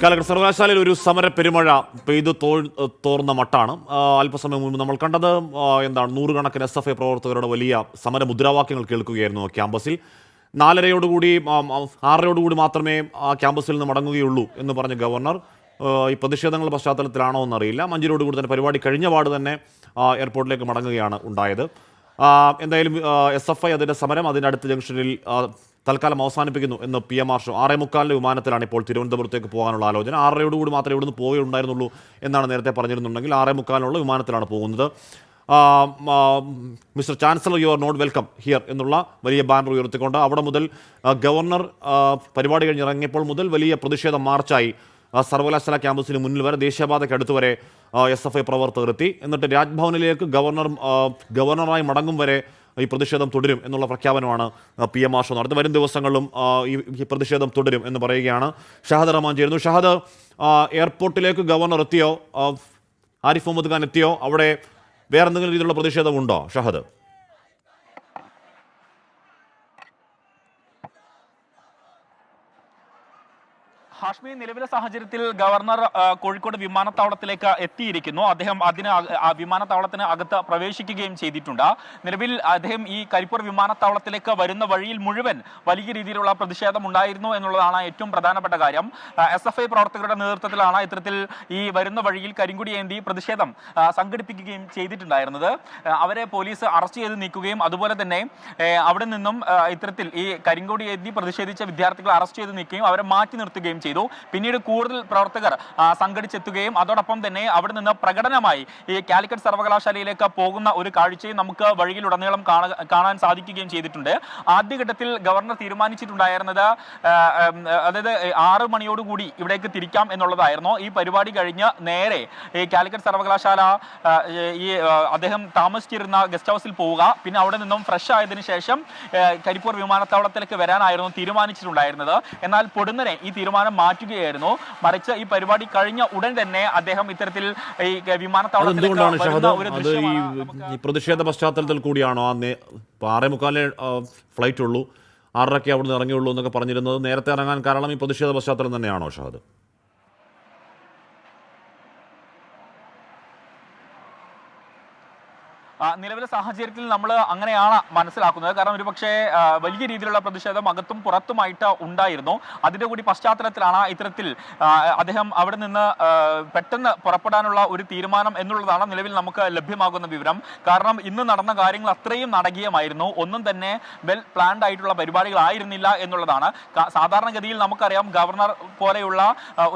കാലഘട്ട സർവകലാശാലയിൽ ഒരു സമര പെരുമഴ പെയ്തു തോർന്ന മട്ടാണ്. അല്പസമയം മുമ്പ് നമ്മൾ കണ്ടത് എന്താണ് നൂറുകണക്കിന് എസ് എഫ് ഐ പ്രവർത്തകരുടെ വലിയ സമര മുദ്രാവാക്യങ്ങൾ കേൾക്കുകയായിരുന്നു ക്യാമ്പസിൽ. നാലരയോടുകൂടി ആറരയോടുകൂടി മാത്രമേ ആ ക്യാമ്പസിൽ നിന്ന് മടങ്ങുകയുള്ളൂ എന്ന് പറഞ്ഞ ഗവർണർ ഈ പ്രതിഷേധങ്ങളുടെ പശ്ചാത്തലത്തിലാണോ എന്നറിയില്ല. മഞ്ചിലോടുകൂടി തന്നെ പരിപാടി കഴിഞ്ഞ പാട് തന്നെ എയർപോർട്ടിലേക്ക് മടങ്ങുകയാണ് ഉണ്ടായത്. എന്തായാലും എസ് എഫ് ഐ അതിന്റെ സമരം അതിന്റെ അടുത്ത ജംഗ്ഷനിൽ തൽക്കാലം അവസാനിപ്പിക്കുന്നു എന്ന് പി എം ആർ ഷോ ആറേ മുക്കാലിന്റെ വിമാനത്തിലാണ് ഇപ്പോൾ തിരുവനന്തപുരത്തേക്ക് പോകാനുള്ള ആലോചന. ആറരയോടുകൂടി മാത്രമേ ഇവിടുന്ന് പോവുകയുണ്ടായിരുന്നുള്ളൂ എന്നാണ് നേരത്തെ പറഞ്ഞിരുന്നുണ്ടെങ്കിൽ ആറേ മുക്കാലിനുള്ള വിമാനത്തിലാണ് പോകുന്നത്. Mister chancellor you are not welcome here എന്നുള്ള വലിയ ബാനർ ഉയർത്തിക്കൊണ്ട് അവിടെ മുതൽ ഗവർണർ പരിപാടി കഴിഞ്ഞിറങ്ങിയപ്പോൾ മുതൽ വലിയ പ്രതിഷേധ മാർച്ചായി. സർവകലാശാല ക്യാമ്പസിന് മുന്നിൽ വരെ ദേശീയപാതയ്ക്ക് അടുത്ത് വരെ എസ് എഫ് ഐ പ്രവർത്തകർ എത്തി. എന്നിട്ട് രാജ്ഭവനിലേക്ക് ഗവർണർ ഗവർണറായി മടങ്ങും വരെ ഈ പ്രതിഷേധം തുടരും എന്നുള്ള പ്രഖ്യാപനമാണ് പി എം ആഷോ നടത്തുന്നത്. വരും ദിവസങ്ങളിലും ഈ പ്രതിഷേധം തുടരും എന്ന് പറയുകയാണ് ഷഹദ് റഹ്മാൻ ചേരുന്നു. ഷഹദ് എയർപോർട്ടിലേക്ക് ഗവർണർ എത്തിയോ? ആരിഫ് മുഹമ്മദ് ഖാൻ എത്തിയോ? അവിടെ വേറെ എന്തെങ്കിലും രീതിയിലുള്ള പ്രതിഷേധമുണ്ടോ ഷഹദ്? ഹാഷ്മി നിലവിലെ സാഹചര്യത്തിൽ ഗവർണർ കോഴിക്കോട് വിമാനത്താവളത്തിലേക്ക് എത്തിയിരിക്കുന്നു. അദ്ദേഹം അതിന് വിമാനത്താവളത്തിന് അകത്ത് പ്രവേശിക്കുകയും ചെയ്തിട്ടുണ്ട്. നിലവിൽ അദ്ദേഹം ഈ കരിപ്പൂർ വിമാനത്താവളത്തിലേക്ക് വരുന്ന വഴിയിൽ മുഴുവൻ വലിയ രീതിയിലുള്ള പ്രതിഷേധം ഉണ്ടായിരുന്നു എന്നുള്ളതാണ് ഏറ്റവും പ്രധാനപ്പെട്ട കാര്യം. എസ് എഫ് ഐ പ്രവർത്തകരുടെ നേതൃത്വത്തിലാണ് ഇത്തരത്തിൽ ഈ വരുന്ന വഴിയിൽ കരിങ്കുടി ഏന്തി പ്രതിഷേധം സംഘടിപ്പിക്കുകയും ചെയ്തിട്ടുണ്ടായിരുന്നത്. അവരെ പോലീസ് അറസ്റ്റ് ചെയ്ത് നീക്കുകയും അതുപോലെ തന്നെ അവിടെ നിന്നും ഇത്തരത്തിൽ ഈ കരിങ്കുടി ഏന്തി പ്രതിഷേധിച്ച വിദ്യാർത്ഥികളെ അറസ്റ്റ് ചെയ്ത് നീക്കുകയും അവരെ മാറ്റി നിർത്തുകയും ചെയ്തു. പിന്നീട് കൂടുതൽ പ്രവർത്തകർ സംഘടിച്ചെത്തുകയും അതോടൊപ്പം തന്നെ അവിടെ നിന്ന് പ്രകടനമായി ഈ കാലിക്കറ്റ് സർവകലാശാലയിലേക്ക് പോകുന്ന ഒരു കാഴ്ചയും നമുക്ക് വഴിയിലുടനീളം കാണ- കാണാൻ സാധിക്കുകയും ചെയ്തിട്ടുണ്ട്. ആദ്യഘട്ടത്തിൽ ഗവർണർ തീരുമാനിച്ചിട്ടുണ്ടായിരുന്നത് അതായത് ആറ് മണിയോടുകൂടി ഇവിടേക്ക് തിരിക്കാം എന്നുള്ളതായിരുന്നു. ഈ പരിപാടി കഴിഞ്ഞ് നേരെ ഈ കാലിക്കറ്റ് സർവകലാശാല ഈ അദ്ദേഹം താമസിച്ചിരുന്ന ഗസ്റ്റ് ഹൗസിൽ പോവുക. പിന്നെ അവിടെ നിന്നും ഫ്രഷ് ആയതിനു ശേഷം കരിപ്പൂർ വിമാനത്താവളത്തിലേക്ക് വരാനായിരുന്നു തീരുമാനിച്ചിട്ടുണ്ടായിരുന്നത്. എന്നാൽ പൊടുന്നനെ ഈ തീരുമാനം മാറ്റുകയായിരുന്നു. മറിച്ച് ഈ പരിപാടി കഴിഞ്ഞ ഉടൻ തന്നെ അദ്ദേഹം ഇത്തരത്തിൽ ഈ വിമാനത്താവളത്തിലേക്ക് പ്രതിഷേധ പശ്ചാത്തലത്തിൽ കൂടിയാണോ? ആറേ മുക്കാലേ ഫ്ലൈറ്റ് ഉള്ളൂ. ആറരയ്ക്ക് അവിടുന്ന് ഇറങ്ങിയുള്ളൂ എന്നൊക്കെ പറഞ്ഞിരുന്നത് നേരത്തെ ഇറങ്ങാൻ കാരണം ഈ പ്രതിഷേധ പശ്ചാത്തലം തന്നെയാണോ ഷഹദ്? നിലവിലെ സാഹചര്യത്തിൽ നമ്മൾ അങ്ങനെയാണ് മനസ്സിലാക്കുന്നത്. കാരണം ഒരുപക്ഷെ വലിയ രീതിയിലുള്ള പ്രതിഷേധം അകത്തും പുറത്തുമായിട്ട് ഉണ്ടായിരുന്നു. അതിന്റെ കൂടി പശ്ചാത്തലത്തിലാണ് ഇത്തരത്തിൽ അദ്ദേഹം അവിടെ നിന്ന് പെട്ടെന്ന് പുറപ്പെടാനുള്ള ഒരു തീരുമാനം എന്നുള്ളതാണ് നിലവിൽ നമുക്ക് ലഭ്യമാകുന്ന വിവരം. കാരണം ഇന്ന് നടന്ന കാര്യങ്ങൾ അത്രയും നാടകീയമായിരുന്നു. ഒന്നും തന്നെ വെൽ പ്ലാൻഡ് ആയിട്ടുള്ള പരിപാടികളായിരുന്നില്ല എന്നുള്ളതാണ്. സാധാരണഗതിയിൽ നമുക്കറിയാം ഗവർണർ പോലെയുള്ള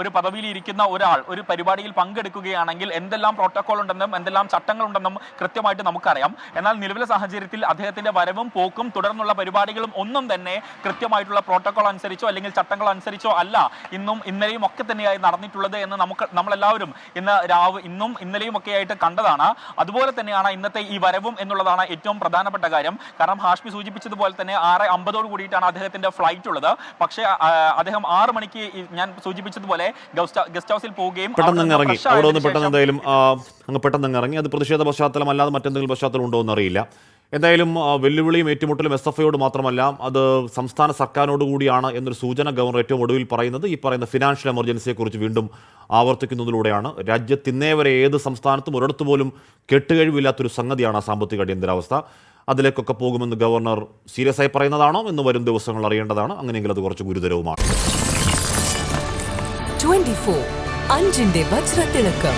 ഒരു പദവിയിൽ ഇരിക്കുന്ന ഒരാൾ ഒരു പരിപാടിയിൽ പങ്കെടുക്കുകയാണെങ്കിൽ എന്തെല്ലാം പ്രോട്ടോകോൾ ഉണ്ടെന്നും എന്തെല്ലാം ചട്ടങ്ങളുണ്ടെന്നും കൃത്യമായിട്ട് നമുക്കറിയാം. എന്നാൽ നിലവിലെ സാഹചര്യത്തിൽ അദ്ദേഹത്തിന്റെ വരവും പോക്കും തുടർന്നുള്ള പരിപാടികളും ഒന്നും തന്നെ കൃത്യമായിട്ടുള്ള പ്രോട്ടോകോൾ അനുസരിച്ചോ അല്ലെങ്കിൽ ചട്ടങ്ങൾ അനുസരിച്ചോ അല്ല ഇന്നും ഇന്നലെയും ഒക്കെ തന്നെയായി നടന്നിട്ടുള്ളത് എന്ന് നമുക്ക് നമ്മളെല്ലാവരും ഇന്ന് രാവ് ഇന്നും ഇന്നലെയും ഒക്കെ ആയിട്ട് കണ്ടതാണ്. അതുപോലെ തന്നെയാണ് ഇന്നത്തെ ഈ വരവും എന്നുള്ളതാണ് ഏറ്റവും പ്രധാനപ്പെട്ട കാര്യം. കാരണം ഹാഷ്മി സൂചിപ്പിച്ചതുപോലെ തന്നെ ആറ് അമ്പതോട് കൂടിയിട്ടാണ് അദ്ദേഹത്തിന്റെ ഫ്ലൈറ്റ് ഉള്ളത്. പക്ഷേ അദ്ദേഹം ആറ് മണിക്ക് ഞാൻ സൂചിപ്പിച്ചതുപോലെ ഗസ്റ്റ് ഹൗസിൽ പോവുകയും പെട്ടെന്ന് ഇറങ്ങി. അവിടെ ഒന്ന് പെട്ടെന്ന് ശേഷം എന്തായാലും അങ്ങ് പെട്ടെന്ന് ഇറങ്ങി. അത് പ്രതിഷേധ പശ്ചാത്തലം അല്ലാതെ മറ്റെന്തെങ്കിലും പശ്ചാത്തലം ഉണ്ടോ എന്നറിയില്ല. എന്തായാലും വെല്ലുവിളിയും ഏറ്റുമുട്ടലും എസ് എഫ് ഐയോട് മാത്രമല്ല അത് സംസ്ഥാന സർക്കാരിനോട് കൂടിയാണ് എന്നൊരു സൂചന ഗവർണർ ഏറ്റവും ഒടുവിൽ പറയുന്നത്. ഈ പറയുന്ന ഫിനാൻഷ്യൽ എമർജൻസിയെക്കുറിച്ച് വീണ്ടും ആവർത്തിക്കുന്നതിലൂടെയാണ്. രാജ്യത്തിന്നേ വരെ ഏത് സംസ്ഥാനത്തും ഒരിടത്ത് പോലും കെട്ടുകഴിവില്ലാത്തൊരു സംഗതിയാണ് ആ സാമ്പത്തിക അടിയന്തരാവസ്ഥ. അതിലേക്കൊക്കെ പോകുമെന്ന് ഗവർണർ സീരിയസ് ആയി പറയുന്നതാണോ എന്ന് വരും ദിവസങ്ങൾ അറിയേണ്ടതാണ്. അങ്ങനെയെങ്കിൽ അത് കുറച്ച് ഗുരുതരവുമാണ്. അഞ്ചിന്റെ വജ്രത്തിളക്കം.